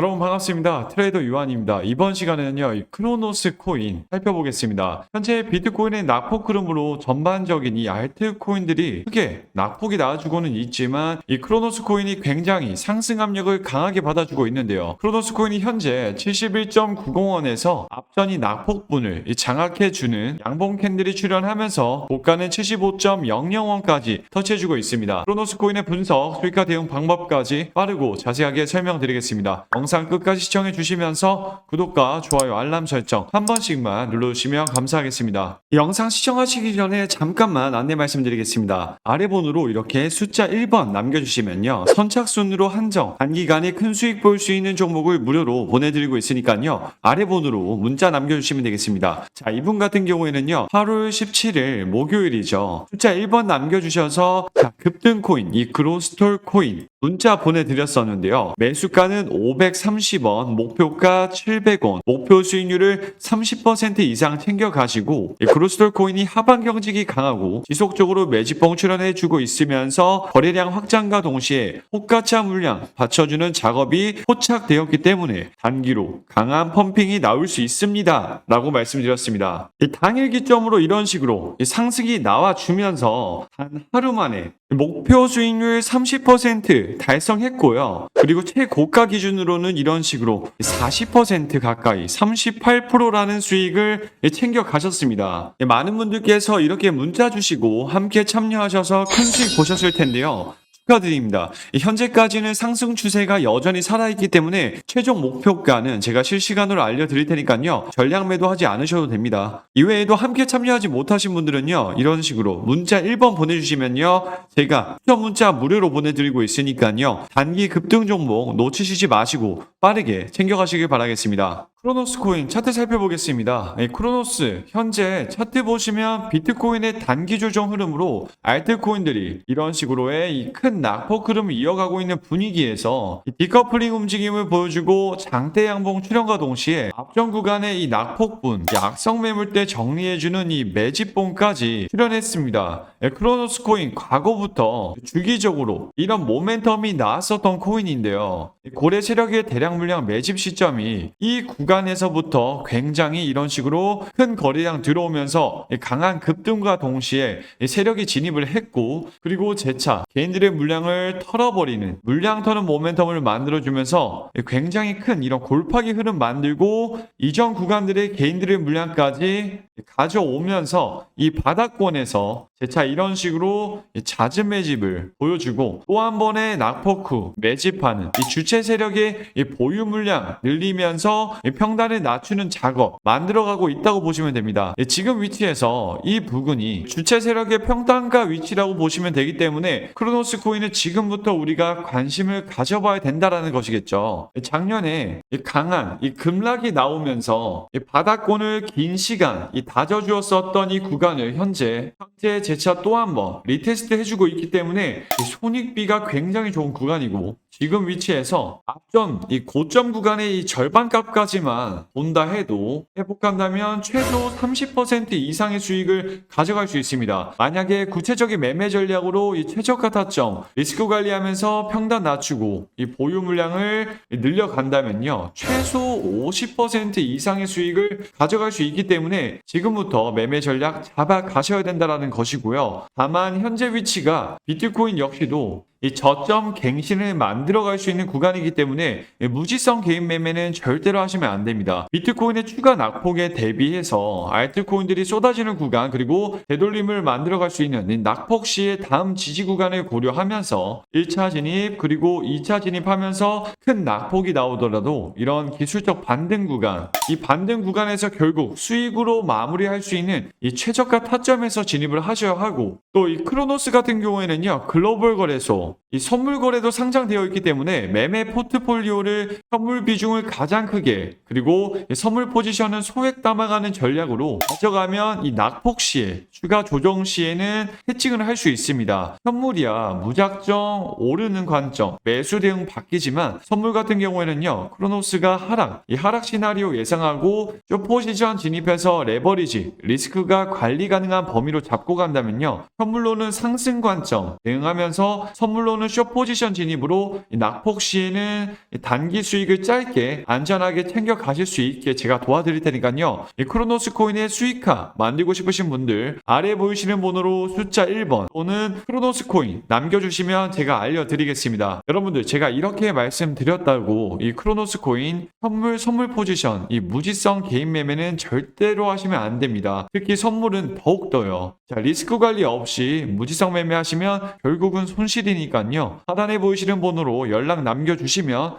여러분 반갑습니다. 트레이더 유한입니다. 이번 시간에는요, 이 크로노스 코인 살펴보겠습니다. 현재 비트코인의 낙폭 흐름으로 전반적인 이 알트 코인들이 크게 낙폭이 나와주고는 있지만 이 크로노스 코인이 굉장히 상승 압력을 강하게 받아주고 있는데요. 크로노스 코인이 현재 71.90원에서 앞전이 낙폭분을 이 장악해주는 양봉 캔들이 출현하면서 고가는 75.00원까지 터치해주고 있습니다. 크로노스 코인의 분석, 수익화 대응 방법까지 빠르고 자세하게 설명드리겠습니다. 영상 끝까지 시청해 주시면서 구독과 좋아요, 알람 설정 한 번씩만 눌러주시면 감사하겠습니다. 이 영상 시청하시기 전에 잠깐만 안내 말씀드리겠습니다. 아래 번호로 이렇게 숫자 1번 남겨주시면요. 선착순으로 한정, 단기간에 큰 수익 볼 수 있는 종목을 무료로 보내드리고 있으니까요. 아래 번호로 문자 남겨주시면 되겠습니다. 자, 이분 같은 경우에는요. 8월 17일 목요일이죠. 숫자 1번 남겨주셔서 자, 급등 코인, 이 그로스톨 코인 문자 보내드렸었는데요. 매수가는 530원, 목표가 700원, 목표 수익률을 30% 이상 챙겨가시고 이 그로스톨 코인이 하반 경직이 강하고 지속적으로 매집봉 출현해주고 있으면서 거래량 확장과 동시에 호가차 물량 받쳐주는 작업이 포착되었기 때문에 단기로 강한 펌핑이 나올 수 있습니다. 라고 말씀드렸습니다. 이 당일 기점으로 이런 식으로 이 상승이 나와주면서 단 하루 만에 목표 수익률 30% 달성했고요. 그리고 최고가 기준으로는 이런 식으로 40% 가까이 38%라는 수익을 챙겨 가셨습니다. 많은 분들께서 이렇게 문자 주시고 함께 참여하셔서 큰 수익 보셨을 텐데요. 축하드립니다. 현재까지는 상승 추세가 여전히 살아있기 때문에 최종 목표가는 제가 실시간으로 알려드릴 테니까요. 전량 매도하지 않으셔도 됩니다. 이외에도 함께 참여하지 못하신 분들은요. 이런 식으로 문자 1번 보내주시면요. 제가 추천 문자 무료로 보내드리고 있으니까요. 단기 급등 종목 놓치시지 마시고 빠르게 챙겨가시길 바라겠습니다. 크로노스 코인 차트 살펴보겠습니다. 이 크로노스 현재 차트 보시면 비트코인의 단기 조정 흐름으로 알트코인들이 이런 식으로의 이큰 낙폭 흐름을 이어가고 있는 분위기에서 이 디커플링 움직임을 보여주고 장대 양봉 출현과 동시에 앞전 구간의 이 낙폭분, 이 악성 매물대 정리해주는 이 매집봉까지 출현했습니다. 예, 크로노스 코인 과거부터 주기적으로 이런 모멘텀이 나왔었던 코인인데요. 이 고래 세력의 대량 물량 매집 시점이 이 구간에서부터 굉장히 이런 식으로 큰 거래량 들어오면서 이 강한 급등과 동시에 이 세력이 진입을 했고 그리고 재차 개인들의 물량을 털어버리는 물량 터는 모멘텀을 만들어주면서 굉장히 큰 이런 골파기 흐름 만들고 이전 구간들의 개인들의 물량까지 가져오면서 이 바닥권에서 재차 이런 식으로 이 잦은 매집을 보여주고 또 한 번의 낙폭 후 매집하는 이 주체 세력의 이 보유 물량 늘리면서 이 평단을 낮추는 작업 만들어가고 있다고 보시면 됩니다. 예, 지금 위치에서 이 부근이 주체 세력의 평단가 위치라고 보시면 되기 때문에 크로노스 코인은 지금부터 우리가 관심을 가져봐야 된다라는 것이겠죠. 예, 작년에 이 강한 이 급락이 나오면서 이 바닥권을 긴 시간 이 다져주었었던 이 구간을 현재 현재 재차 또한번 리테스트 해주고 있기 때문에 이 손익비가 굉장히 좋은 구간이고 지금 위치에서 앞전 이 고점 구간의 이 절반 값까지만 본다 해도 회복한다면 최소 30% 이상의 수익을 가져갈 수 있습니다. 만약에 구체적인 매매 전략으로 이 최저가 타점 리스크 관리하면서 평단 낮추고 이 보유 물량을 늘려간다면요 최소 50% 이상의 수익을 가져갈 수 있기 때문에 지금부터 매매 전략 잡아 가셔야 된다라는 것이고요. 다만 현재 위치가 비트코인 역시도 이 저점 갱신을 만들어갈 수 있는 구간이기 때문에 무지성 개인 매매는 절대로 하시면 안 됩니다. 비트코인의 추가 낙폭에 대비해서 알트코인들이 쏟아지는 구간 그리고 되돌림을 만들어갈 수 있는 이 낙폭 시의 다음 지지 구간을 고려하면서 1차 진입 그리고 2차 진입하면서 큰 낙폭이 나오더라도 이런 기술적 반등 구간 이 반등 구간에서 결국 수익으로 마무리할 수 있는 이 최저가 타점에서 진입을 하셔야 하고 또 이 크로노스 같은 경우에는요 글로벌 거래소 이 선물 거래도 상장되어 있기 때문에 매매 포트폴리오를 선물 비중을 가장 크게 그리고 이 선물 포지션은 소액 담아가는 전략으로 가져가면 이 낙폭 시에 추가 조정 시에는 해칭을 할 수 있습니다. 선물이야 무작정 오르는 관점 매수 대응 바뀌지만 선물 같은 경우에는요 크로노스가 하락 이 하락 시나리오 예상하고 쇼 포지션 진입해서 레버리지 리스크가 관리 가능한 범위로 잡고 간다면요 선물로는 상승 관점 대응하면서 선물 선물로는 쇼 포지션 진입으로 이 낙폭 시에는 이 단기 수익을 짧게 안전하게 챙겨 가실 수 있게 제가 도와드릴 테니까요. 이 크로노스 코인의 수익화 만들고 싶으신 분들 아래 보이시는 번호로 숫자 1번 또는 크로노스 코인 남겨주시면 제가 알려드리겠습니다. 여러분들 제가 이렇게 말씀드렸다고 이 크로노스 코인 선물 선물 포지션 이 무지성 개인 매매는 절대로 하시면 안 됩니다. 특히 선물은 더욱더요. 자 리스크 관리 없이 무지성 매매하시면 결국은 손실이니까 요. 하단에 보이시는 번호로 연락 남겨주시면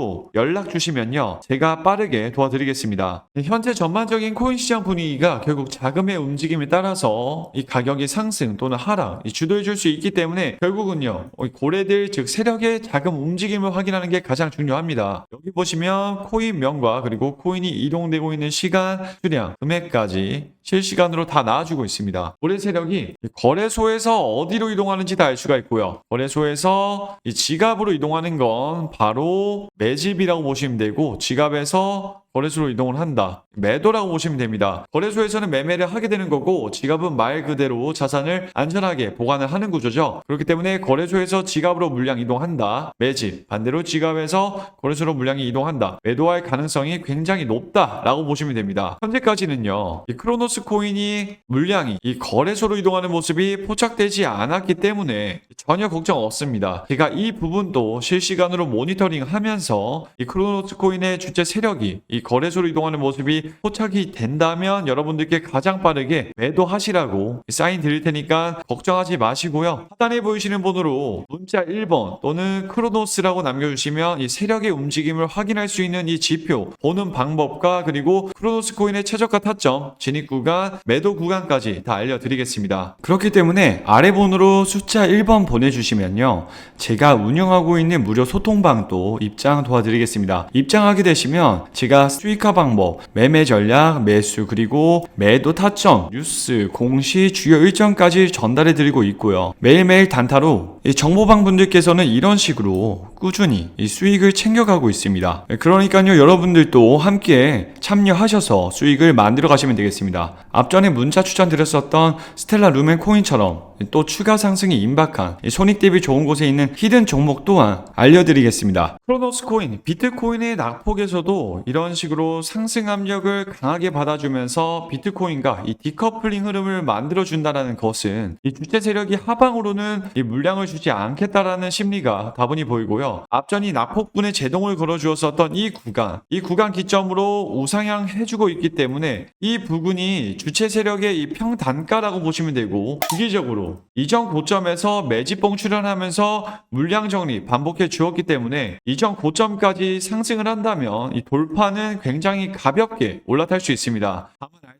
연락 주시면요 제가 빠르게 도와드리겠습니다. 현재 전반적인 코인 시장 분위기가 결국 자금의 움직임에 따라서 이 가격의 상승 또는 하락 이 주도해 줄 수 있기 때문에 결국은요 이 고래들 즉 세력의 자금 움직임을 확인하는 게 가장 중요합니다. 여기 보시면 코인 명과 그리고 코인이 이동되고 있는 시간, 수량, 금액까지 실시간으로 다 나와주고 있습니다. 고래 세력이 이 거래소에서 어디로 이동하는지 다 알 수가 있고요. 거래소에서 이 지갑으로 이동하는 건 바로 매집이라고 보시면 되고 지갑에서 거래소로 이동을 한다. 매도라고 보시면 됩니다. 거래소에서는 매매를 하게 되는 거고 지갑은 말 그대로 자산을 안전하게 보관을 하는 구조죠. 그렇기 때문에 거래소에서 지갑으로 물량 이동한다. 매집. 반대로 지갑에서 거래소로 물량이 이동한다. 매도할 가능성이 굉장히 높다라고 보시면 됩니다. 현재까지는요. 이 크로노스 코인이 물량이 이 거래소로 이동하는 모습이 포착되지 않았기 때문에 전혀 걱정 없습니다. 제가 이 부분도 실시간으로 모니터링 하면서 이 크로노스 코인의 주체 세력이 이 거래소로 이동하는 모습이 포착이 된다면 여러분들께 가장 빠르게 매도하시라고 사인 드릴 테니까 걱정하지 마시고요. 하단에 보이시는 번호로 문자 1번 또는 크로노스라고 남겨주시면 이 세력의 움직임을 확인할 수 있는 이 지표 보는 방법과 그리고 크로노스 코인의 최저가 타점, 진입 구간, 매도 구간까지 다 알려드리겠습니다. 그렇기 때문에 아래 번호로 숫자 1번 보내주시면요. 제가 운영하고 있는 무료 소통방도 입장 도와드리겠습니다. 입장하게 되시면 제가 수익화 방법, 매매 전략, 매수 그리고 매도 타점, 뉴스, 공시, 주요 일정까지 전달해 드리고 있고요. 매일매일 단타로 이 정보방 분들께서는 이런 식으로 꾸준히 이 수익을 챙겨가고 있습니다. 그러니까요, 여러분들도 함께 참여하셔서 수익을 만들어 가시면 되겠습니다. 앞전에 문자 추천드렸었던 스텔라 루멘 코인처럼 또 추가 상승이 임박한 이 손익 대비 좋은 곳에 있는 히든 종목 또한 알려드리겠습니다. 크로노스 코인, 비트코인의 낙폭에서도 이런 식으로 상승 압력을 강하게 받아주면서 비트코인과 이 디커플링 흐름을 만들어준다는 것은 이 주체 세력이 하방으로는 이 물량을 주지 않겠다라는 심리가 다분히 보이고요. 앞전이 낙폭분에 제동을 걸어주었었던 이 구간, 이 구간 기점으로 우상향 해주고 있기 때문에 이 부분이 주체 세력의 이 평단가라고 보시면 되고 주기적으로 이전 고점에서 매집봉 출현하면서 물량 정리 반복해 주었기 때문에 이전 고점까지 상승을 한다면 이 돌파는 굉장히 가볍게 올라탈 수 있습니다.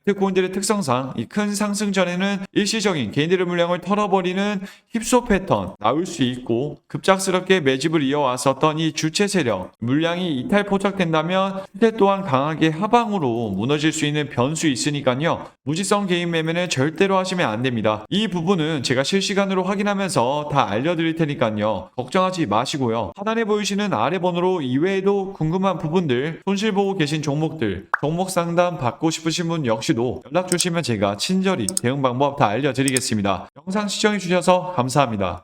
알트코인들의 특성상 이 큰 상승 전에는 일시적인 개인들의 물량을 털어버리는 힙소 패턴 나올 수 있고 급작스럽게 매집을 이어왔었던 이 주체 세력 물량이 이탈 포착된다면 그때 또한 강하게 하방으로 무너질 수 있는 변수 있으니까요. 무지성 개인 매매는 절대로 하시면 안 됩니다. 이 부분은 제가 실시간으로 확인하면서 다 알려드릴 테니까요. 걱정하지 마시고요. 하단에 보이시는 아래 번호로 이외에도 궁금한 부분들 손실 보고 계신 종목들 종목 상담 받고 싶으신 분 역시 도 연락 주시면 제가 친절히 대응 방법 다 알려드리겠습니다. 영상 시청해 주셔서 감사합니다.